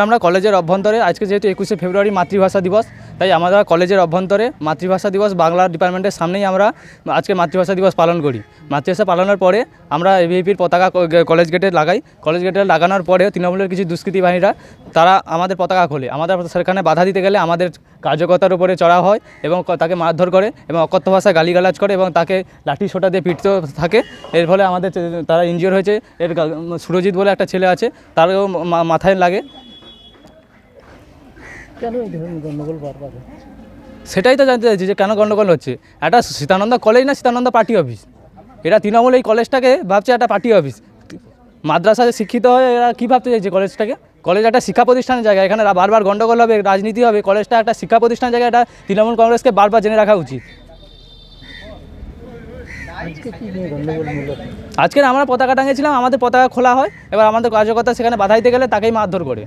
আমরা কলেজের অভ্যন্তরে, আজকে যেহেতু একুশে ফেব্রুয়ারি মাতৃভাষা দিবস, তাই আমরা কলেজের অভ্যন্তরে মাতৃভাষা দিবস বাংলা ডিপার্টমেন্টের সামনেই আমরা আজকে মাতৃভাষা দিবস পালন করি। মাতৃভাষা পালনের পরে আমরা এবিপির পতাকা কলেজ গেটে লাগাই। কলেজ গেটে লাগানোর পরে তৃণমূলের কিছু দুষ্কৃতী বাহিনীরা, তারা আমাদের পতাকা খোলে। আমাদের সেখানে বাধা দিতে গেলে আমাদের কার্যকর্তার উপরে চড়া হয় এবং তাকে মারধর করে এবং অকথ্য ভাষায় গালিগালাজ করে এবং তাকে লাঠি সোটা দিয়ে পিটতেও থাকে। এর ফলে আমাদের তারা ইনজিওর হয়েছে। এর সুরজিৎ বলে একটা ছেলে আছে, তারও মাথায় লাগে। কেন এই ধরনের গণ্ডগোল বারবার হচ্ছে? সেটাই তো জানতে চাইছি যে কেন গণ্ডগোল হচ্ছে। একটা সীতানন্দ কলেজ না সীতানন্দ পার্টি অফিস এটা তৃণমূল এই কলেজটাকে ভাবছে একটা পার্টি অফিস মাদ্রাসায় শিক্ষিত হয়ে এরা কী ভাবতে চাইছে কলেজটাকে কলেজ একটা শিক্ষা প্রতিষ্ঠানের জায়গা এখানে বারবার গণ্ডগোল হবে রাজনীতি হবে কলেজটা একটা শিক্ষা প্রতিষ্ঠানের জায়গা এটা তৃণমূল কংগ্রেসকে বারবার জেনে রাখা উচিত। আজকে কি নিয়ে গণ্ডগোল মূলত? আজকে আমরা পতাকা টাঙিয়েছিলাম আমাদের পতাকা খোলা হয় এবার আমাদের কার্যকর্তা সেখানে বাধা দিতে গেলে তাকেই মারধর করে।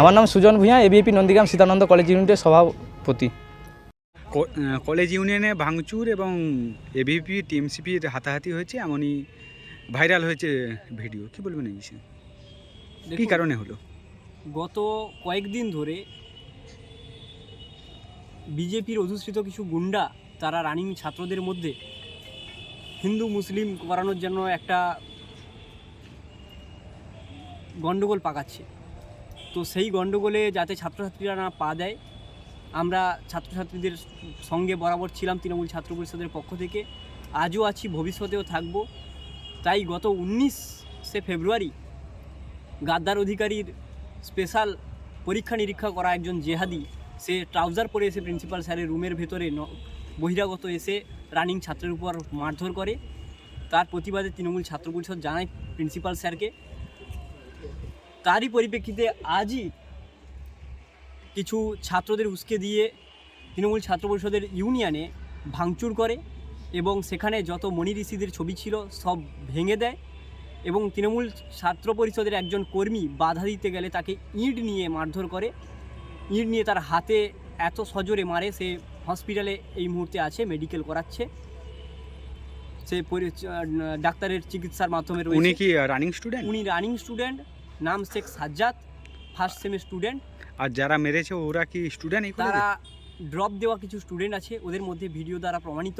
আমার নাম সুজন ভূঁইয়া এবিপি নন্দীগ্রাম সীতানন্দ কলেজ ইউনিটের সভাপতি। কলেজ ইউনিয়নে ভাঙচুর এবং এবিপি টিএমসিপির হাতাহাতি হয়েছে এমনই ভাইরাল হয়েছে ভিডিও। কি বলবেন এই বিষয়ে? কী কারণে হলো? গত কয়েকদিন ধরে বিজেপির অধুষ্ঠিত কিছু গুন্ডা তারা রানিং ছাত্রদের মধ্যে হিন্দু মুসলিম করানোর জন্য একটা গণ্ডগোল পাকাচ্ছে। তো সেই গণ্ডগোলে যাতে ছাত্রছাত্রীরা না পা দেয়, আমরা ছাত্রছাত্রীদের সঙ্গে বরাবর ছিলাম তৃণমূল ছাত্র পরিষদের পক্ষ থেকে। আজও আছি, ভবিষ্যতেও থাকব। তাই গত উনিশে ফেব্রুয়ারি গাদ্দার অধিকারীর স্পেশাল পরীক্ষা নিরীক্ষা করা একজন জেহাদি, সে ট্রাউজার পরে এসে প্রিন্সিপাল স্যারের রুমের ভেতরে বহিরাগত এসে রানিং ছাত্রের উপর মারধর করে। তার প্রতিবাদে তৃণমূল ছাত্র পরিষদ জানায় প্রিন্সিপাল স্যারকে। তারই পরিপ্রেক্ষিতে আজই কিছু ছাত্রদের উস্কে দিয়ে তৃণমূল ছাত্র পরিষদের ইউনিয়নে ভাঙচুর করে এবং সেখানে যত মণি ঋষিদের ছবি ছিল সব ভেঙে দেয় এবং তৃণমূল ছাত্র পরিষদের একজন কর্মী বাধা দিতে গেলে তাকে ইঁট নিয়ে মারধর করে। ইঁট নিয়ে তার হাতে এত সজোরে মারে সে হসপিটালে এই মুহূর্তে আছে মেডিকেল করাচ্ছে। সে ডাক্তারের চিকিৎসার মাধ্যমে উনি রয়েছে কি রানিং স্টুডেন্ট উনি রানিং স্টুডেন্ট নাম শেখ সাজ্জাদ ফার্স্ট সেমে স্টুডেন্ট আর যারা মেরেছে ওরা কি স্টুডেন্ট এই তারা ড্রপ দেওয়া কিছু স্টুডেন্ট আছে ওদের মধ্যে ভিডিও দ্বারা প্রমাণিত।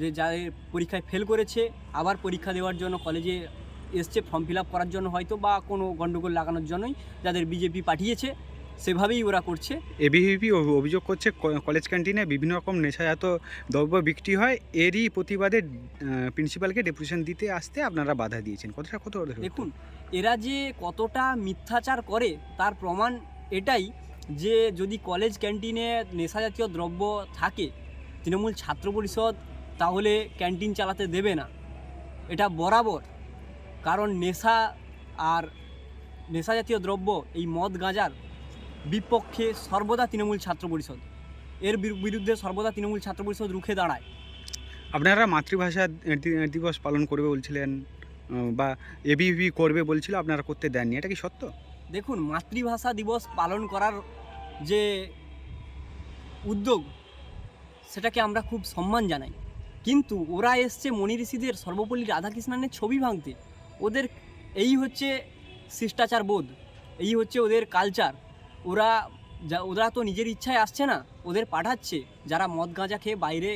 যে যাদের পরীক্ষায় ফেল করেছে আবার পরীক্ষা দেওয়ার জন্য কলেজে এসছে ফর্ম ফিল আপ করার জন্য হয়তো বা কোনো গণ্ডগোল লাগানোর জন্যই যাদের বিজেপি পাঠিয়েছে সেভাবেই ওরা করছে। এবিভিপি অভিযোগ করছে কলেজ ক্যান্টিনে বিভিন্ন রকম নেশাজাত দ্রব্য বিক্রি হয়। এরই প্রতিবাদে প্রিন্সিপালকে ডেপুটেশন দিতে আসতে আপনারা বাধা দিয়েছেন। কথাটা কত দেখুন এরা যে কতটা মিথ্যাচার করে তার প্রমাণ এটাই যে যদি কলেজ ক্যান্টিনে নেশাজাতীয় দ্রব্য থাকে তৃণমূল ছাত্র পরিষদ তাহলে ক্যান্টিন চালাতে দেবে না। এটা বরাবর। কারণ নেশা আর নেশাজাতীয় দ্রব্য এই মদ গাঁজার বিপক্ষে সর্বদা তৃণমূল ছাত্র পরিষদ। এর বিরু- বিরুদ্ধে সর্বদা তৃণমূল ছাত্র পরিষদ রুখে দাঁড়ায়। আপনারা মাতৃভাষা দিবস পালন করবে বলছিলেন বা এবিভি করবে বলছিল আপনারা করতে দেননি। এটা কি সত্য? দেখুন মাতৃভাষা দিবস পালন করার যে উদ্যোগ সেটাকে আমরা খুব সম্মান জানাই। কিন্তু ওরা এসছে মনি ঋষিদের সর্বপল্লী রাধাকৃষ্ণনের ছবি ভাঙতে। ওদের এই হচ্ছে শিষ্টাচার বোধ এই হচ্ছে ওদের কালচার ওরা যা, ওরা তো নিজের ইচ্ছায় আসছে না, ওদের পাঠাচ্ছে। যারা মদ গাঁজা খেয়ে বাইরে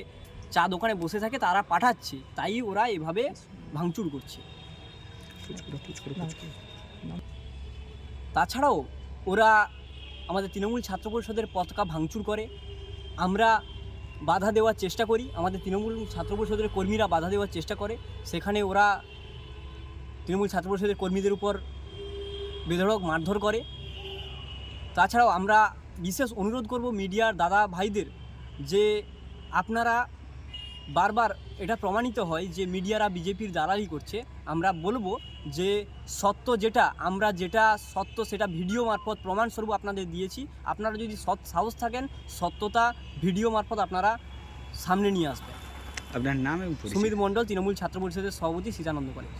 চা দোকানে বসে থাকে, তারা পাঠাচ্ছে। তাই ওরা এভাবে ভাঙচুর করছে। তাছাড়াও ওরা আমাদের তৃণমূল ছাত্র পরিষদের পতাকা ভাঙচুর করে। আমরা বাধা দেওয়ার চেষ্টা করি। আমাদের তৃণমূল ছাত্র পরিষদের কর্মীরা বাধা দেওয়ার চেষ্টা করে। সেখানে ওরা তৃণমূল ছাত্র পরিষদের কর্মীদের উপর বেধড়ক মারধর করে। তাছাড়াও আমরা বিশেষ অনুরোধ করব মিডিয়ার দাদা ভাইদের যে আপনারা বারবার এটা প্রমাণিত হয় যে মিডিয়ারা বিজেপির দালালি করছে। আমরা বলব যে সত্য যেটা আমরা যেটা সত্য সেটা ভিডিও মারফত প্রমাণস্বরূপ আপনাদের দিয়েছি। আপনারা যদি সৎ সাহস থাকেন সত্যতা ভিডিও মারফত আপনারা সামনে নিয়ে আসবেন। আপনার নাম সুমিত মণ্ডল তৃণমূল ছাত্র পরিষদের সভাপতি সীতানন্দ কলেজ।